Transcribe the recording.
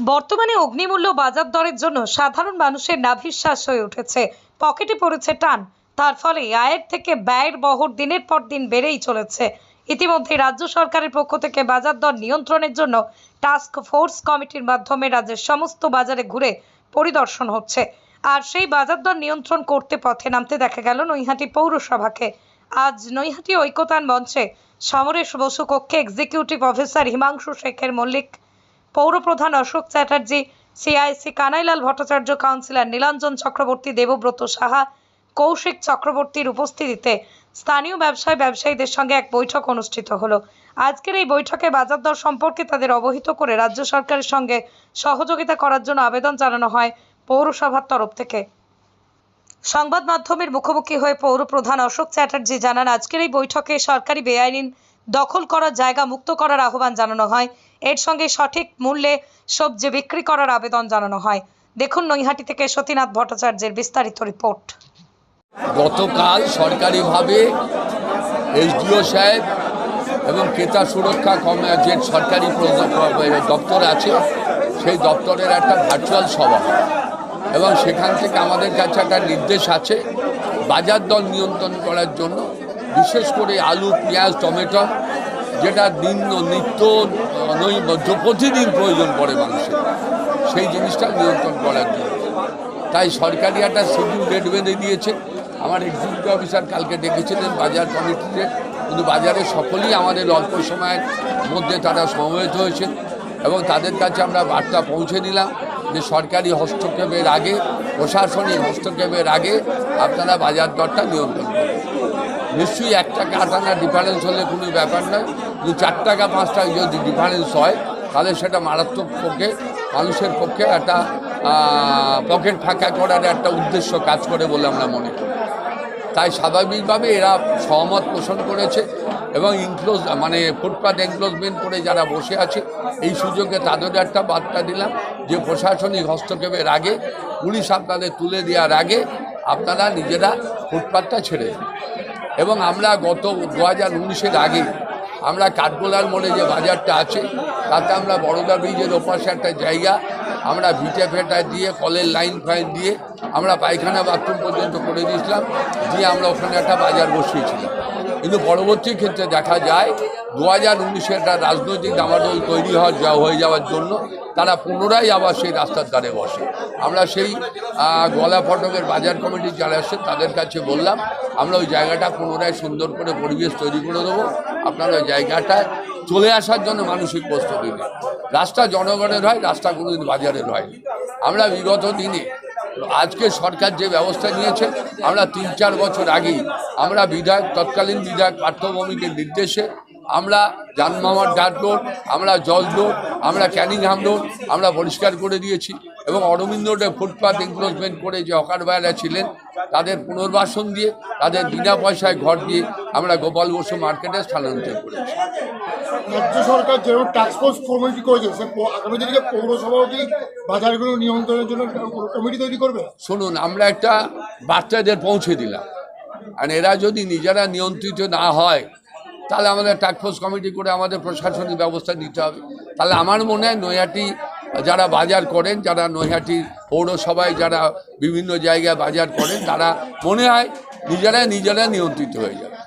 বর্তমানে অগ্নিমূল্য বাজার দরের জন্য সাধারণ মানুষের নাভিশ্বাস হয়ে উঠেছে। পকেটে পড়েছে টান। তার ফলে আয়ের থেকে ব্যয়ের বহর দিনের পর দিন বেড়েই চলেছে। ইতিমধ্যে রাজ্য সরকারের পক্ষ থেকে বাজার দর নিয়ন্ত্রণের জন্য টাস্ক ফোর্স কমিটির মাধ্যমে রাজ্যের সমস্ত বাজারে ঘুরে পরিদর্শন হচ্ছে। আর সেই বাজার দর নিয়ন্ত্রণ করতে পথে নামতে দেখা গেল নৈহাটি পৌরসভাকে। আজ নৈহাটি ঐকতান মঞ্চে সমরেশ বসু কক্ষে এক্সিকিউটিভ অফিসার হিমাংশু শেখের মল্লিক পৌরপ্রধান অশোক চ্যাটার্জি, সিআইসি কানাইলাল ভট্টাচার্য, কাউন্সিলর নীলাঞ্জন চক্রবর্তী, দেবব্রত সাহা, কৌশিক চক্রবর্তীর উপস্থিতিতে স্থানীয় ব্যবসায়ী ব্যবসায়ীদের সঙ্গে এক বৈঠক অনুষ্ঠিত হলো। আজকের এই বৈঠকে বাজার দর সম্পর্কে তাদের অবহিত করে রাজ্য সরকারের সঙ্গে সহযোগিতা করার জন্য আবেদন জানানো হয় পৌরসভার তরফ থেকে। সংবাদ মাধ্যমের মুখোমুখি হয়ে পৌর প্রধান অশোক চ্যাটার্জি জানান, আজকের এই বৈঠকে সরকারি বেআইনি দখল করার জায়গা মুক্ত করার আহ্বান জানানো হয়। এর সঙ্গে সঠিক মূল্যে সবজি বিক্রি করার আবেদন জানানো হয়। দেখুন নৈহাটি থেকে সতীনাথ ভট্টাচার্যের বিস্তারিত রিপোর্ট। গতকাল সরকারিভাবে এসডিও সাহেব এবং ক্রেতা সুরক্ষা কম যে সরকারি দপ্তর আছে, সেই দপ্তরের একটা ভার্চুয়াল সভা। এবং সেখান থেকে আমাদের কাছে একটা নির্দেশ আছে, বাজার দর নিয়ন্ত্রণ করার জন্য বিশেষ করে আলু, পেঁয়াজ, টমেটো, যেটা দিন নিত্য নৈ- প্রতিদিন প্রয়োজন পড়ে মানুষের। সেই জিনিসটা নিয়ন্ত্রণ করার জন্য। তাই সরকারি একটা শিডিউল ডেট বেঁধে দিয়েছে। আমার এক্সিকিউটিভ অফিসার কালকে ডেকেছিলেন বাজার কমিটিতে। কিন্তু বাজারে সকলেই আমাদের অল্প সময়ের মধ্যে তারা সমবেত হয়েছে এবং তাদের কাছে আমরা বার্তা পৌঁছে দিলাম যে সরকারি হস্তক্ষেপের আগে, প্রশাসনিক হস্তক্ষেপের আগে আপনারা বাজার দরটা নিয়ন্ত্রণ করুন। নিশ্চয়ই এক টাকা আট ডিফারেন্স হলে কোনো ব্যাপার নয়। কিন্তু চার টাকা, পাঁচ টাকা যদি ডিফারেন্স হয়, তাহলে সেটা মারাত্মক পক্ষে, মানুষের পক্ষে একটা পকেট ফাঁকা করার একটা উদ্দেশ্য কাজ করে বলে আমরা মনে করি। তাই স্বাভাবিকভাবে এরা সহমত পোষণ করেছে এবং ইনক্লোজ মানে ফুটপাথ এনক্লোজমেন্ট করে যারা বসে আছে, এই সুযোগে তাদের একটা বার্তা দিলাম যে প্রশাসনিক হস্তক্ষেপের আগে, পুলিশ আপনাদের তুলে দেওয়ার আগে আপনারা নিজেরা ফুটপাথটা ছেড়ে দিন। এবং আমরা গত দু হাজার উনিশের আগে আমরা কাঠগোলার মোড়ে যে বাজারটা আছে, তাতে আমরা বড়দা ব্রিজের ওপাশে একটা জায়গা, আমরা ভিটে ফেটা দিয়ে, কলের লাইন ফাইন দিয়ে আমরা পায়খানা বাথরুম পর্যন্ত করে দিয়েছিলাম। দিয়ে আমরা ওখানে একটা বাজার বসিয়েছিলাম। কিন্তু পরবর্তী ক্ষেত্রে দেখা যায় দু হাজার উনিশে একটা রাজনৈতিক দামাদল তৈরি হওয়ার যা হয়ে যাওয়ার জন্য তারা পুনরায় আবার সেই রাস্তার ধারে বসে। আমরা সেই গলা ফটকের বাজার কমিটি যারা আসছে তাদের কাছে বললাম, আমরা ওই জায়গাটা পুনরায় সুন্দর করে পরিবেশ তৈরি করে দেবো। আপনারা ওই জায়গাটায় চলে আসার জন্য মানসিক প্রস্তুতি নিন। রাস্তা জনগণের হয়, রাস্তা কোনোদিন বাজারের হয়নি। আমরা বিগত দিনে, আজকে সরকার যে ব্যবস্থা নিয়েছে, আমরা তিন চার বছর আগেই আমরা বিধায়ক, তৎকালীন বিধায়ক পার্থভৌমিকের নির্দেশে আমরা জানমামার ঘাট রোড আমরা জল রোড আমরা ক্যানিংহাম রোড আমরা পরিষ্কার করে দিয়েছি এবং অরবিন্দ রোডে ফুটপাথ এনক্লোজমেন্ট করে যে হকার ভাইরা ছিলেন তাদের পুনর্বাসন দিয়ে তাদের বিনা পয়সায় ঘর দিয়ে আমরা গোপাল বসু মার্কেটে স্থানান্তর করেছি। রাজ্য সরকার যেরকম টাস্কফোর্স কমিটি করেছে আগামী দিনে পৌরসভাও কি বাজারগুলো নিয়ন্ত্রণের জন্য কমিটি তৈরি করবে? শুনুন আমরা একটা বাচ্চাদের পৌঁছে দিলাম। আর এরা যদি নিজেরা নিয়ন্ত্রিত না হয় তাহলে আমাদের টাস্কফোর্স কমিটি করে আমাদের প্রশাসনিক ব্যবস্থা নিতে হবে। তাহলে আমার মনে হয় নৈহাটি যারা বাজার করেন, যারা নৈহাটির পৌরসভায় যারা বিভিন্ন জায়গায় বাজার করেন, তারা মনে হয় নিজেরাই নিজেরা নিয়ন্ত্রিত হয়ে যাবে।